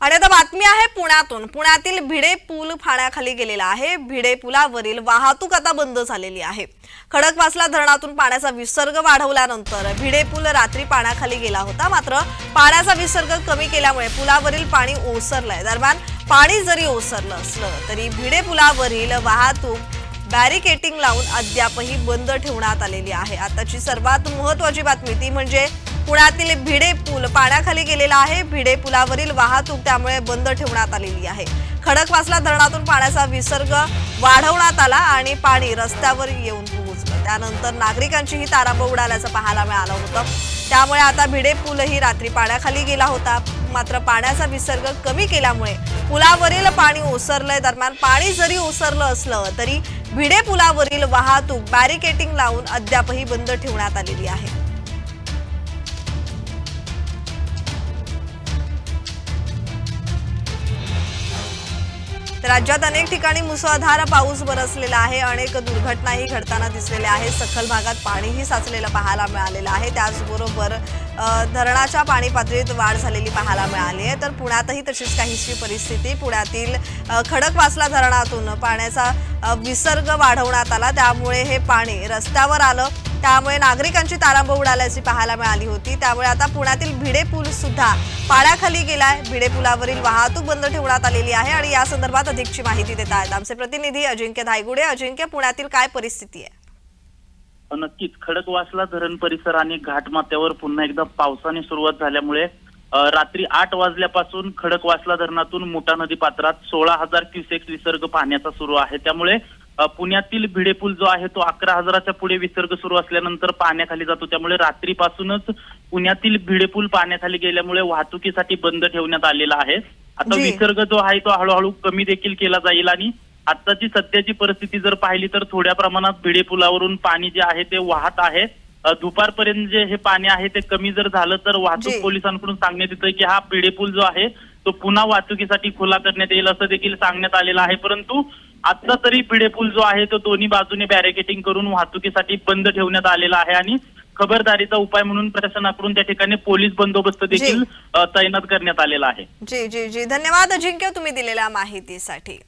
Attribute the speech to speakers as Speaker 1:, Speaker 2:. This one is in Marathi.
Speaker 1: आणि आता बातमी आहे पुण्यातून. पुण्यातील भिडे पूल पाण्याखाली गेलेला आहे. भिडे पुलावरील वाहतूक आता बंद झालेली आहे. खडकवासला धरणातून पाण्याचा विसर्ग वाढवल्यानंतर भिडे पूल रात्री पाण्याखाली गेला होता. मात्र पाण्याचा विसर्ग कमी केल्यामुळे पुलावरील पाणी ओसरलंय. दरम्यान पाणी जरी ओसरलं असलं तरी भिडे पुलावरील वाहतूक बॅरिकेटिंग लावून अद्यापही बंद ठेवण्यात आलेली आहे. आताची सर्वात महत्वाची बातमी ती म्हणजे पुण्यातील भिडे पूल पाण्याखाली गेलेला आहे. भिडे पुलावरील वाहतूक त्यामुळे बंद ठेवण्यात आलेली आहे. खडकवासला धरणातून पाण्याचा विसर्ग वाढवण्यात आला आणि पाणी रस्त्यावर येऊन पोहोचलं. त्यानंतर नागरिकांचीही तारांब उडाल्याचं पाहायला मिळालं होतं. त्यामुळे आता भिडे पूलही रात्री पाण्याखाली गेला होता. मात्र पाण्याचा विसर्ग कमी केल्यामुळे पुलावरील पाणी ओसरलंय. दरम्यान पाणी जरी ओसरलं असलं तरी भिडे पुलावरील वाहतूक बॅरिकेटिंग लावून अद्यापही बंद ठेवण्यात आलेली आहे. राज्यात अनेक ठिकाणी मुसळधार पाऊस बरसलेला आहे. अनेक दुर्घटनाही घडताना दिसलेल्या आहेत. सखल भागात पाणीही साचलेलं पाहायला मिळालेलं आहे. त्याचबरोबर धरणाच्या पाणी पातळीत वाढ झालेली पाहायला मिळाली आहे. तर पुण्यातही तशीच काहीशी परिस्थिती. पुण्यातील खडकवासला धरणातून. पाण्याचा विसर्ग वाढवण्यात आला. त्यामुळे हे पाणी रस्त्यावर आलं. त्यामुळे नागरिकांची तारांब उडाल्याची पाहायला मिळाली होती. त्यामुळे आता पुण्यातील भिडे पूल सुद्धा पाण्याखाली गेलाय. भिडे पुलावरील वाहतूक बंद ठेवण्यात आलेली आहे आणि या संदर्भात अधिकची माहिती देत आहेत. आमचे प्रतिनिधी अजिंक्य धायगुडे अजिंक्य पुण्यातील काय परिस्थिती आहे?
Speaker 2: हो, नक्कीच. खडकवासला धरण परिसर आणि घाटमाथ्यावर पुन्हा एकदा पावसाने सुरुवात झाल्यामुळे रात्री आठ वाजल्यापासून खडकवासला धरणातून मोठा नदी पात्रात सोळा हजार क्युसेक्स विसर्ग पाण्याचा सुरू आहे. त्यामुळे पुण्यातील भिडे पूल जो आहे तो अकरा हजाराच्या पुढे विसर्ग सुरू असल्यानंतर पाण्याखाली जातो त्यामुळे रात्रीपासूनच पुण्यातील भिडे पूल पाण्याखाली गेल्यामुळे वाहतुकीसाठी बंद ठेवण्यात आलेला आहे आता. विसर्ग जो आहे तो हळूहळू कमी देखील केला जाईल आणि आताची सध्याची परिस्थिती जर पाहिली तर थोड्या प्रमाणात भिडे पुलावरून पाणी जे आहे ते वाहत आहे दुपारपर्यंत जे हे पाणी आहे ते कमी जर झालं तर. वाहतूक पोलिसांकडून सांगण्यात येतं की हा भिडे पूल जो आहे तो पुन्हा वाहतुकीसाठी खुला करण्यात येईल असं देखील सांगण्यात आलेलं आहे परंतु आता तरी भिडे पूल जो आहे तो दोन्ही बाजूने बॅरिकेटिंग करून वाहतुकीसाठी बंद ठेवण्यात आलेला आहे आणि खबरदारीचा उपाय म्हणून प्रशासनाकडून त्या ठिकाणी पोलीस बंदोबस्त देखील तैनात करण्यात आलेला आहे.
Speaker 1: जी जी जी. धन्यवाद अजिंक्य तुम्ही दिलेल्या माहितीसाठी.